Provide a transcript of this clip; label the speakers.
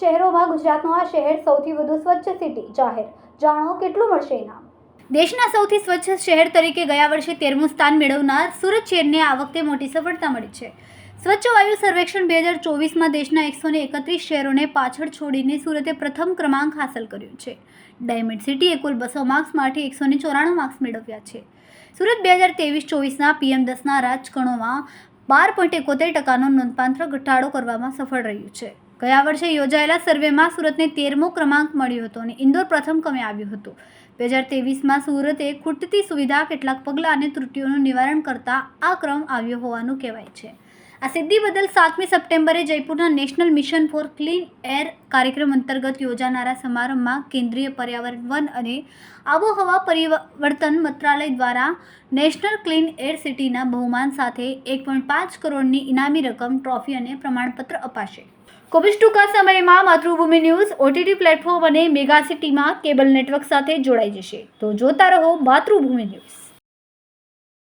Speaker 1: ગુજરાતનું આ શહેર સૌથી વધુ સ્વચ્છ સિટી જાહેર. જાણો કેટલું મળશે ઇનામ? દેશના સૌથી સ્વચ્છ શહેર તરીકે ગયા વર્ષે તેરમું સ્થાન મેળવનાર સુરત શહેરને આ વખતે મોટી સફળતા મળી છે. સ્વચ્છ વાયુ સર્વેક્ષણ બે હજાર ચોવીસમાં દેશના એકસો ને એકત્રીસ શહેરોને પાછળ છોડીને સુરતે પ્રથમ ક્રમાંક હાંસલ કર્યો છે. ડાયમંડ સિટીએ કુલ બસો માર્ક્સમાંથી એકસો ને ચોરાણું માર્ક્સ મેળવ્યા છે. સુરત બે હજાર ત્રેવીસ ચોવીસના પીએમ દસના રાજકણોમાં બાર પોઈન્ટ એકોતેર ટકાનો નોંધપાત્ર ઘટાડો કરવામાં સફળ રહ્યું છે. ગયા વર્ષે યોજાયેલા સર્વેમાં સુરતને તેરમો ક્રમાંક મળ્યો હતો અને ઇન્દોર પ્રથમ ક્રમે આવ્યું હતું. બે હજાર તેવીસમાં સુરતે ખૂટતી સુવિધા, કેટલાક પગલાં અને ત્રુટીઓનું નિવારણ કરતા આ ક્રમ આવ્યો હોવાનું કહેવાય છે. આ સિદ્ધિ બદલ સાતમી સપ્ટેમ્બરે જયપુરના national mission for clean air કાર્યક્રમ અંતર્ગત યોજાનારા સમારંભમાં કેન્દ્રીય પર્યાવરણ વન અને આબોહવા પરિવર્તન મંત્રાલય દ્વારા નેશનલ ક્લીન એર સિટીના બહુમાન સાથે એક પોઈન્ટ પાંચ કરોડની ઇનામી રકમ, ટ્રોફી અને પ્રમાણપત્ર અપાશે. કોવિડ ટૂંકા સમયમાં માતૃભૂમિ ન્યૂઝ, ઓટીટી પ્લેટફોર્મ અને મેગા સિટીમાં કેબલ નેટવર્ક સાથે જોડાઈ જશે. તો જોતા રહો માતૃભૂમિ ન્યૂઝ.